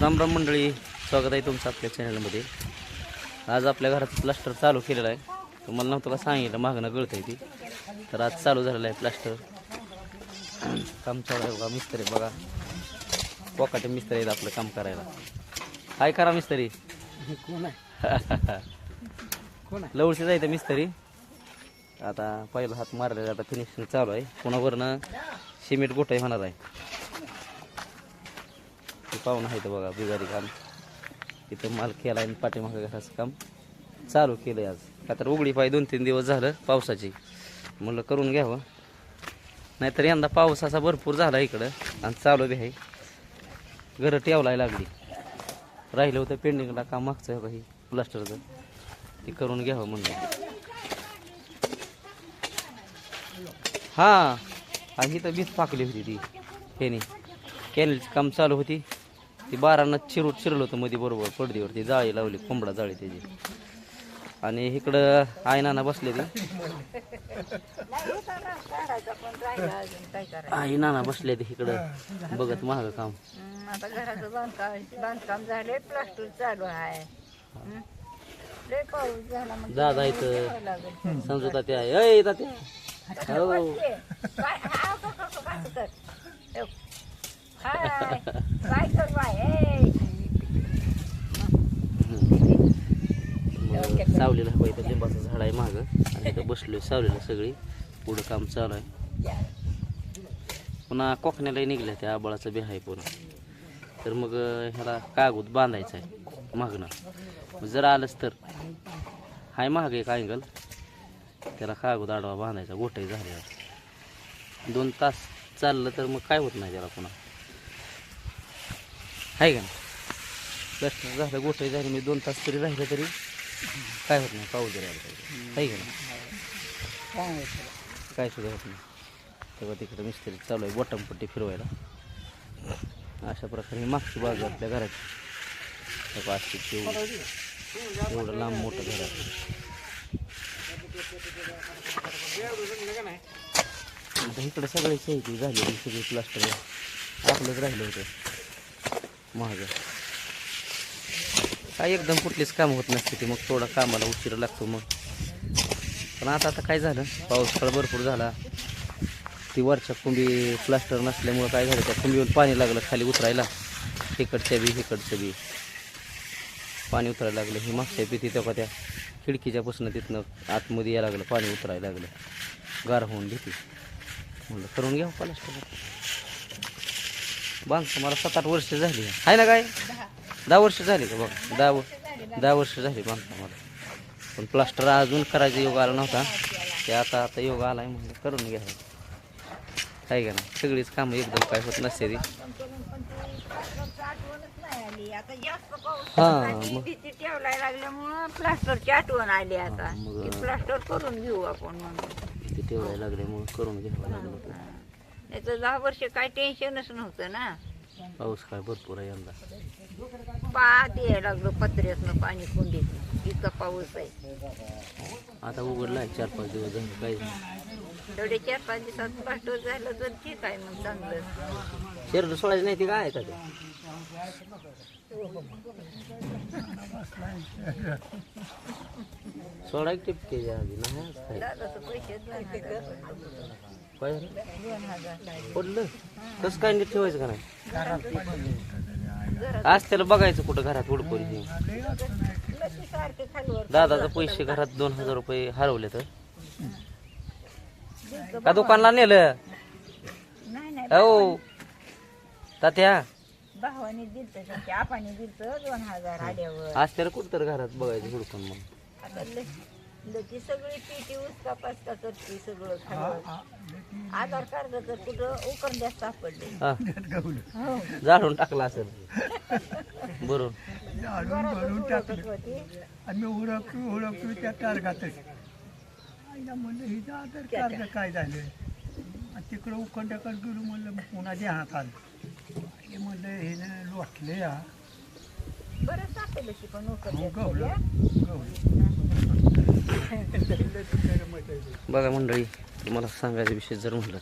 राम राम मंडळी स्वागत आहे तुमचं आपल्या चॅनलमध्ये आज आपल्या घरात प्लास्टर चालू केलेलं आहे. तुम्हाला नव्हतं का सांगितलं मागणं गळत आहे ती. तर आज चालू झालेलं आहे प्लास्टर काम चालू आहे बघा मिस्त्री बघा. पोकाटे मिस्त्री आहेत आपलं काम करायला. काय करा मिस्त्री. कोण आहे? कोण आहे? लवळशी जायचं मिस्त्री. आता पहिला हात मारलेला आता फिनिशिंग चालू आहे. पुन्हावरनं सिमेंट गोटाई होणार आहे. ते पाहून आहे तर बघा बिगारी काम इथं माल केला आणि पाठीमागं घराचं काम चालू केलं आहे आज. का तर उघडी पाय दोन तीन दिवस झालं पावसाची. म्हणलं करून घ्यावं. नाहीतर यंदा पाऊस असा भरपूर झाला इकडं आणि चालू बी आहे. घरं ठेवलाय लागली. राहिलं होतं पेंडिंगला काम मागचं काही प्लास्टरचं. ते करून घ्यावं म्हणलं. हां ही तर वीज पाकली होती ती. कॅनी कॅनलची काम चालू होती. ती बारानं चिरू चिरलं होतं मध्ये बरोबर पडदीवरती जाळी लावली कोंबडा जाळी त्याची. आणि इकडं आई नाना बसले ते. आई नाना बसले ते इकडं. बघत महाग काम. आता घराचं बांधकाम बांधकाम झाले प्लास्टर चालू आहे. मग दादा इथं. समजू त्या अय तात्या. हो. सावलेलं काय- हा, कर, मग सावलीला हवं इथं लिंबाचं झाड आहे मागं. आणि इथं बसलोय सावलीला सगळी. पुढं काम चालू आहे. पुन्हा कोकण्यालाही निघल्या त्या आबळाचं बी आहे पुन्हा. तर मग ह्याला कागद बांधायचा आहे. मागणं जर आलंच तर. हाय महाग एक अँगल त्याला कागद आडवा बांधायचा. गोठाई झाल्यावर दोन तास चाललं तर मग काय होत नाही त्याला पुन्हा? आहे का प्लास्टर झालं गोटाई झाली. मी दोन तास तरी राहिलं तरी काय होत नाही पाऊस जरी आला पाहिजे आहे का नाही? काय आहे सुद्धा होत नाही. तेव्हा तिकडे मिस्त्री चालू आहे बॉटमपट्टी फिरवायला. अशा प्रकारे मागची बाजू आपल्या घराची. तेव्हा असते एवढं एवढं लांब मोठं घर आहे. इकडे सगळी शेती झालेली सगळी प्लास्टर आपलंच राहिलं होतं. महाग काय एकदम कुठलीच काम होत नसते ते. मग थोडा कामाला उशीर लागतो मग. पण आता आता काय झालं? पाऊस काळ भरपूर झाला. ती वरच्या कुंबी प्लास्टर नसल्यामुळं काय झालं? त्या कुंबीवर पाणी लागलं खाली उतरायला. इकडच्या बी इकडचं बी. पाणी उतरायला लागलं. ही मागच्या भीती तेव्हा त्या खिडकीच्यापासून तिथनं आतमध्ये यायला लागलं. पाणी उतरायला लागलं. गार होऊन भीती म्हणलं करून घ्या प्लास्टर बांधतो मला सात आठ वर्ष झाली. आहे ना काय? दहा वर्ष झाली का बघ दहा दहा वर्ष झाली बांधतो मला पण प्लास्टर अजून करायचा योग आला नव्हता. ते आता आता योग आलाय म्हणजे करून घ्या. काय का ना सगळीच कामं एकदम काय होत नसते ती. आली हा, ठेवलाय लागल्यामुळं प्लास्टरची आठवण आली आता. मग. प्लास्टर करून घेऊ आपण म्हणून. ते ठेवायला लागल्यामुळे करून घ्यावं लागलं. तर दहा वर्ष काय टेन्शनच नव्हतं ना. पाऊस काय भरपूर आहे यंदा. पाहत यायला लागलं पत्र्यातनं पाणी कुंडीत इतका पाऊस आहे. आता उघडला आहे चार पाच दिवस झाले काय नाही. चार पाच दिवसात प्लास्टर झालं तर ठीक आहे मग चांगलं. शरीर सोडायचं नाही ते काय आहे का ते? सोडा टिपके आधी नाही दादाचं पैसे पडलं? कसं काय नीट ठेवायचं का नाही? आज त्याला बघायचं कुठं घरात खालवर दादाचं पैसे घरात दोन हजार रुपये हरवले तर. का दुकानला नेलं? हो. तात्या. भावाने दिलत आपाने दिलत दोन हजार आल्यावर. आज त्याला कुठं तर घरात बघायचं हुडकून मग. लकी सगळी पिटी उसका पाचका करते सगळं खालवर आधार कार्ड तर कुठं उकरण्यास सापडले. हा. हो. जाळून टाकला असेल. बरोबर. जाळून भरून टाकलं. होती. आणि मी उडकतो उडकतो त्या टारगातच म्हणलं हिचं आधार कार्ड काय झालं? तिकडं उखंड्याकडे गेलो म्हणलं मग पुन्हा ध्यानात आलं. हे म्हणलं हे लोटले या बरं पण बघा मंडळी तुम्हाला सांगायचा विषय जर म्हटलं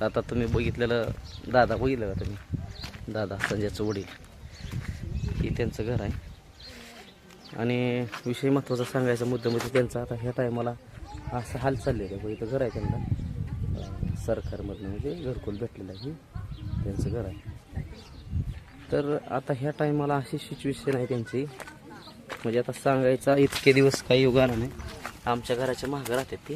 तर आता तुम्ही बघितलेलं दादा बघितलं का तुम्ही? दादा संजयचं वडील त्यांचं घर आहे. आणि विषय महत्त्वाचा सांगायचा मुद्दा म्हणजे त्यांचा आता ह्या टायमाला असं हाल चाललेलं आहे इथं घर आहे त्यांना. सरकारमधनं म्हणजे घरकुल भेटलेलं आहे. त्यांचं घर आहे. तर आता ह्या टायमाला अशी सिच्युएशन आहे त्यांची. म्हणजे आता सांगायचा इतके दिवस काही योगाला नाही. आमच्या घराच्या मागं राहतात ते.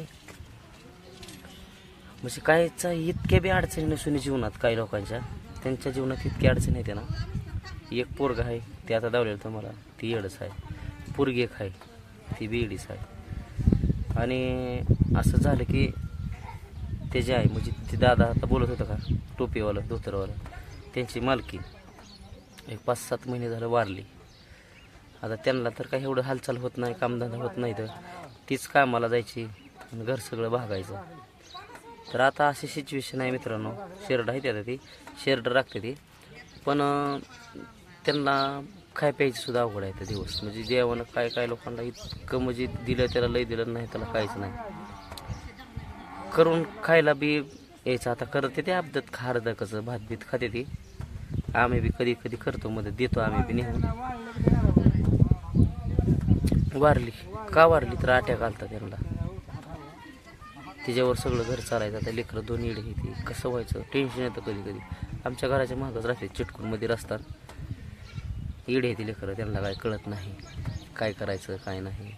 म्हणजे कायचा इतक्या बी अडचणी नसून जीवनात काही लोकांच्या. त्यांच्या जीवनात इतकी अडचण येते ना. एक पोरग आहे ते आता दावलेलं तुम्हाला. ती येडच आहे. पोरगी एक आहे ती बीडीच आहे. आणि असं झालं की ते जे आहे म्हणजे ते दादा आता बोलत होतं का टोपीवालं धोतरवालं त्यांची मालकी. एक पाच सात महिने झालं वारली. आता त्यांना तर काही एवढं हालचाल होत नाही कामधंदा होत नाही तर. तीच कामाला जायची आणि घर सगळं भागायचं. तर आता अशी सिच्युएशन आहे मित्रांनो. शेरड आहे आता ती. शेरड राखते ती. पण त्यांना खाय प्यायची सुद्धा अवघड आहे ते दिवस. म्हणजे जेवण काय काय लोकांना इतकं म्हणजे दिलं त्याला लय दिलं नाही त्याला काहीच नाही. करून खायला बी यायचं. आता करते ते अपदत खारदकचं भात बीत खाते ती. आम्ही बी कधी कधी करतो मदत देतो आम्ही बी नेहमी. वारली. का वारली तर आट्या घालतात त्यांना. तिच्यावर सगळं घर चालायचं आता लेकरं दोन इडे घेते कसं व्हायचं? टेन्शन येतं कधी कधी. आमच्या घराच्या मागच राहते चिटकूनमध्ये रस्ता. इडे येते लेकरं त्यांना काय कळत नाही. काय करायचं काय नाही.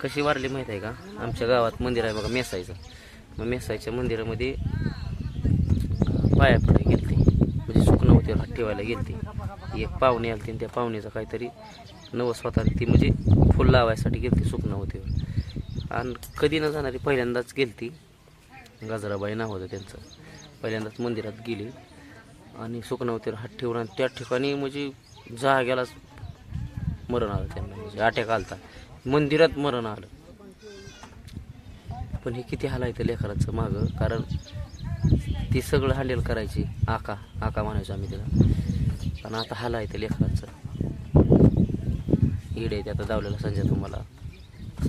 कशी वारली माहीत आहे का? आमच्या गावात मंदिर आहे बघा मेसायचं मग मेसायच्या मंदिरामध्ये पाया पडायला गेलते हात ठेवायला गेलते. एक पाहुणे आलते आणि त्या पाहुण्याचा काहीतरी नवस होता ती म्हणजे फुल लावायसाठी गेलती होते आणि कधी न जाणारी पहिल्यांदाच गेलती. गाजराबाई नाव होतं त्यांचं. पहिल्यांदाच मंदिरात गेली. आणि सुकणवतीवर हात ठेवून आणि त्या ठिकाणी म्हणजे जाग्यालाच मरण आलं त्यांना. म्हणजे अटॅक आलता. मंदिरात मरण आलं. पण हे किती हालायचं लेकरांचं मागं. कारण ती सगळं हालेल करायची. आका आका म्हणायचो आम्ही तिला. पण आता हालायचं लेकरांचं. इडे ते आता दावलेला संजय तुम्हाला.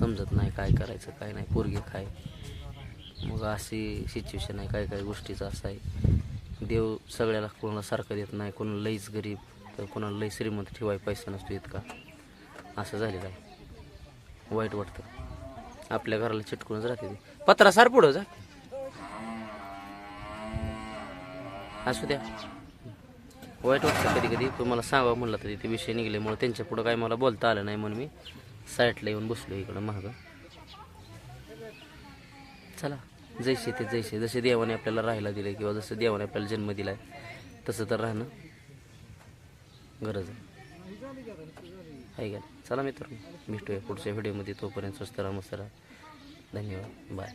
समजत नाही काय करायचं काय नाही पोरगी काय. मग अशी सिच्युएशन आहे काय काय गोष्टीचं असं आहे. देव सगळ्याला कोणाला सारखं देत नाही कोणाला लईच गरीब तर कोणाला लई श्रीमंत ठेवाय पैसा नसतो इतका. असं झालेलं आहे. वाईट वाटतं. आपल्या घराला चिटकूनच राहते ते. पत्रा सार पुढं जा. असू द्या वाईट वाटतं कधी कधी. तुम्हाला सांगावं म्हणलं तर ते विषय निघल्यामुळे त्यांच्या पुढं काय मला बोलता आलं नाही म्हणून मी साईटला येऊन बसलो इकडं महाग चला. जैसे ते जैसे. जसे देवाने आपल्याला राहायला दिलं किंवा जसं देवाने आपल्याला जन्म दिलाय तसं तर राहणं गरज आहे. का? चला मित्र भेटूया पुढच्या व्हिडिओमध्ये. तोपर्यंत स्वस्त राहा मस्त राहा. धन्यवाद. बाय